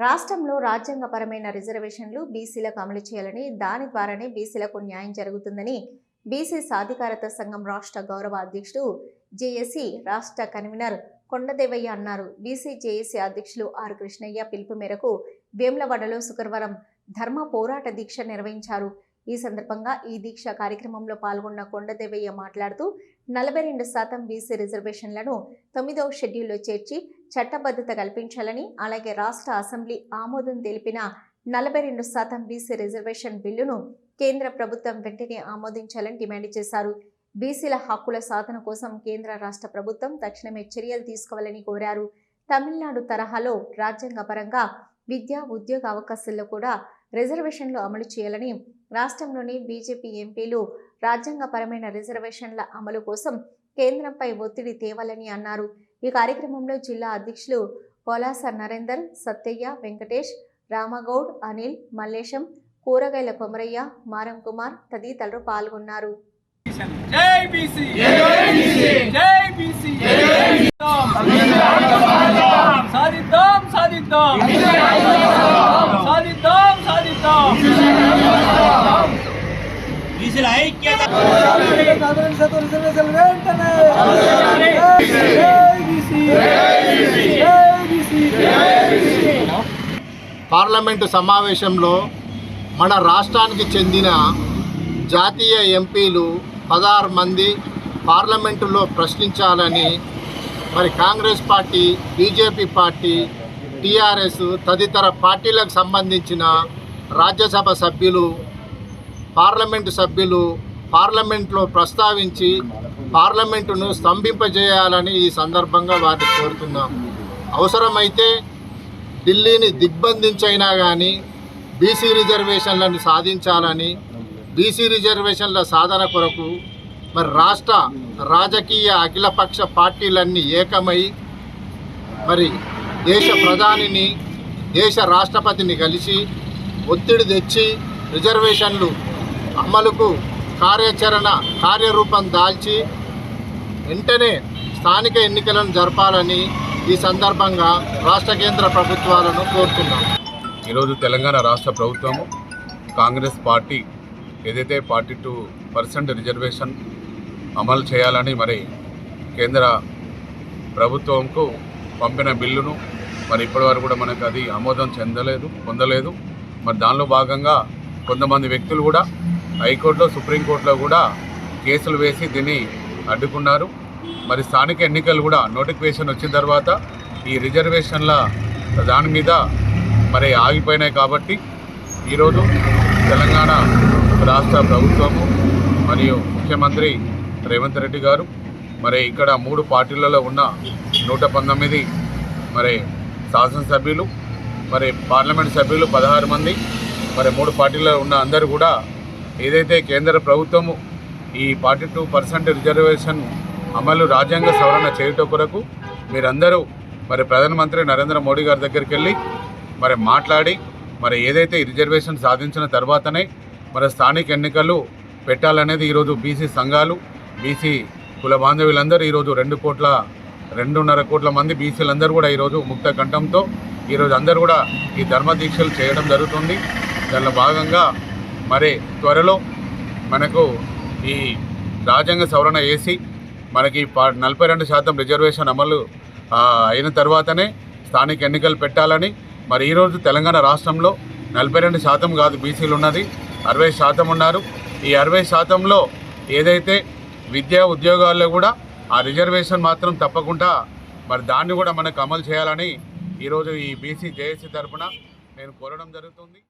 రాష్ట్రంలో రాజ్యాంగపరమైన రిజర్వేషన్లు బీసీలకు అమలు చేయాలని దాని ద్వారానే బీసీలకు న్యాయం జరుగుతుందని బీసీ సాధికారత సంఘం రాష్ట్ర గౌరవ అధ్యక్షుడు జేఏసీ రాష్ట్ర కన్వీనర్ కొండదేవయ్య అన్నారు. బీసీ జేఏసీ అధ్యక్షులు ఆర్ కృష్ణయ్య పిలుపు మేరకు వేములవాడలో శుక్రవారం ధర్మ పోరాట దీక్ష నిర్వహించారు. ఈ సందర్భంగా ఈ దీక్ష కార్యక్రమంలో పాల్గొన్న కొండదేవయ్య మాట్లాడుతూ నలభై రెండు శాతం బీసీ రిజర్వేషన్లను తొమ్మిదవ షెడ్యూల్లో చేర్చి చట్టబద్ధత కల్పించాలని అలాగే రాష్ట్ర అసెంబ్లీ ఆమోదం తెలిపిన నలభై రెండు శాతం బీసీ రిజర్వేషన్ బిల్లును కేంద్ర ప్రభుత్వం వెంటనే ఆమోదించాలని డిమాండ్ చేశారు. బీసీల హక్కుల సాధన కోసం కేంద్ర రాష్ట్ర ప్రభుత్వం తక్షణమే చర్యలు తీసుకోవాలని కోరారు. తమిళనాడు తరహాలో రాజ్యాంగపరంగా విద్య ఉద్యోగ అవకాశాల్లో కూడా రిజర్వేషన్లు అమలు చేయాలని రాష్ట్రంలోని బీజేపీ ఎంపీలు రాజ్యాంగపరమైన రిజర్వేషన్ల అమలు కోసం కేంద్రంపై ఒత్తిడి తేవాలని అన్నారు. ఈ కార్యక్రమంలో జిల్లా అధ్యక్షులు పోలాస నరేందర్ సత్తయ్య వెంకటేష్ రామగౌడ్ అనిల్ మల్లేశం కూరగాయల కొమరయ్య మారం కుమార్ తదితరులు పాల్గొన్నారు. జై బీసీ! జై బీసీ! సాధిద్దాం సాధిద్దాం! బీసీల ఐక్యత పార్లమెంటు సమావేశంలో మన రాష్ట్రానికి చెందిన జాతీయ ఎంపీలు పదహారు మంది పార్లమెంటులో ప్రశ్నించాలని మరి Congress party BJP party TRS తదితర పార్టీలకు సంబంధించిన రాజ్యసభ సభ్యులు పార్లమెంటు సభ్యులు పార్లమెంట్లో ప్రస్తావించి పార్లమెంటును స్తంభింపజేయాలని ఈ సందర్భంగా వారిని కోరుతున్నాం. అవసరమైతే ఢిల్లీని దిగ్బంధించైనా కానీ బీసీ రిజర్వేషన్లను సాధించాలని బీసీ రిజర్వేషన్ల సాధన కొరకు మరి రాష్ట్ర రాజకీయ అఖిలపక్ష పార్టీలన్నీ ఏకమై మరి దేశ ప్రధానిని దేశ రాష్ట్రపతిని కలిసి ఒత్తిడి తెచ్చి రిజర్వేషన్లు అమలుకు కార్యాచరణ కార్యరూపం దాల్చి వెంటనే స్థానిక ఎన్నికలను జరపాలని ఈ సందర్భంగా రాష్ట్ర కేంద్ర ప్రభుత్వాలను కోరుతున్నాం. ఈరోజు తెలంగాణ రాష్ట్ర ప్రభుత్వము కాంగ్రెస్ పార్టీ ఏదైతే ఫార్టీ టూ పర్సెంట్ రిజర్వేషన్ అమలు చేయాలని మరి కేంద్ర ప్రభుత్వంకు పంపిన బిల్లును మరి ఇప్పటివరకు కూడా మనకు అది ఆమోదం చెందలేదు పొందలేదు. మరి దానిలో భాగంగా కొంతమంది వ్యక్తులు కూడా హైకోర్టులో సుప్రీంకోర్టులో కూడా కేసులు వేసి దీన్ని అడ్డుకున్నారు. మరి స్థానిక ఎన్నికలు కూడా నోటిఫికేషన్ వచ్చిన తర్వాత ఈ రిజర్వేషన్ల దాని మీద మరి ఆగిపోయినాయి కాబట్టి ఈరోజు తెలంగాణ రాష్ట్ర ప్రభుత్వము మరియు ముఖ్యమంత్రి రేవంత్ రెడ్డి గారు మరి ఇక్కడ మూడు పార్టీలలో ఉన్న నూట పంతొమ్మిది మరి శాసనసభ్యులు మరి పార్లమెంట్ సభ్యులు పదహారు మంది మరి మూడు పార్టీలలో ఉన్న అందరూ కూడా ఏదైతే కేంద్ర ప్రభుత్వము ఈ ఫార్టీ టూ పర్సెంట్ రిజర్వేషన్ అమలు రాజ్యాంగ సవరణ చేయుట కొరకు మీరందరూ మరి ప్రధానమంత్రి నరేంద్ర మోడీ గారి దగ్గరికి వెళ్ళి మరి మాట్లాడి మరి ఏదైతే రిజర్వేషన్ సాధించిన తర్వాతనే మరి స్థానిక ఎన్నికలు పెట్టాలనేది ఈరోజు బీసీ సంఘాలు బీసీ కుల బాంధవులందరూ ఈరోజు రెండు కోట్ల రెండున్నర కోట్ల మంది బీసీలందరూ కూడా ఈరోజు ముక్త కంఠంతో ఈరోజు అందరూ కూడా ఈ ధర్మ దీక్షలు చేయడం జరుగుతుంది. దానిలో భాగంగా మరి త్వరలో మనకు ఈ రాజ్యాంగ సవరణ వేసి మనకి పా- నలభై రెండు శాతం రిజర్వేషన్ అమలు అయిన తర్వాతనే స్థానిక ఎన్నికలు పెట్టాలని. మరి ఈరోజు తెలంగాణ రాష్ట్రంలో నలభై రెండు శాతం కాదు బీసీలు ఉన్నది అరవై శాతం ఉన్నారు. ఈ అరవై శాతంలో ఏదైతే విద్యా ఉద్యోగాల్లో కూడా ఆ రిజర్వేషన్ మాత్రం తప్పకుండా మరి దాన్ని కూడా మనకు అమలు చేయాలని ఈరోజు ఈ బీసీ జేఏసీ తరఫున నేను కోరడం జరుగుతుంది.